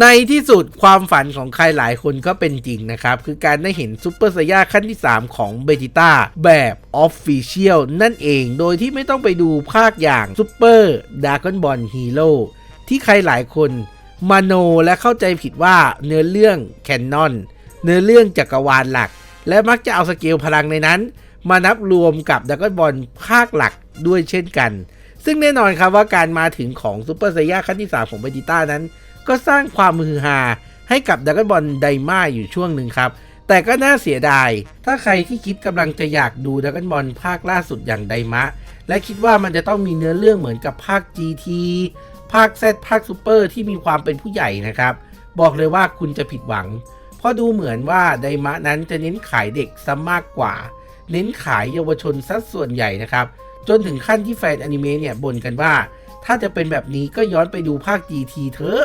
ในที่สุดความฝันของใครหลายคนก็เป็นจริงนะครับ คือการได้เห็นซูเปอร์ไซย่าขั้นที่ 3 ของเบจิต้าแบบออฟฟิเชียลนั่นเองโดยที่ไม่ต้องไปดูภาคอย่างซูเปอร์ดากอนบอลฮีโร่ที่ใครหลายคนมโนและเข้าใจผิดว่าเนื้อเรื่องแคนนอนเนื้อเรื่องจักรวาลหลัก และมักจะเอาสเกลพลังในนั้น มานับรวมกับดากอนบอลภาคหลักด้วยเช่นกัน ซึ่งแน่นอนครับว่าการมาถึงของซูเปอร์ไซย่าขั้นที่ 3 ของเบจิต้านั้น ก็สร้างความมือฮาให้กับดากอนบอลไดมาอยู่ช่วงหนึ่งครับแต่ก็น่าเสียดาย ถ้าใครที่คิดกำลังจะอยากดูดากอนบอลภาคล่าสุดอย่างไดมะ และคิดว่ามันจะต้องมีเนื้อเรื่องเหมือนกับภาค GT ภาค Z ภาคซูเปอร์ที่มีความเป็นผู้ใหญ่นะครับ บอกเลยว่าคุณจะผิดหวัง เพราะดูเหมือนว่าไดมะนั้นจะเน้นขายเด็กซะมากกว่า เน้นขายเยาวชนซะส่วนใหญ่นะครับ จนถึงขั้นที่แฟนอนิเมะเนี่ยบ่นกันว่า ถ้าจะเป็นแบบนี้ก็ย้อนไปดูภาค GT เถอะ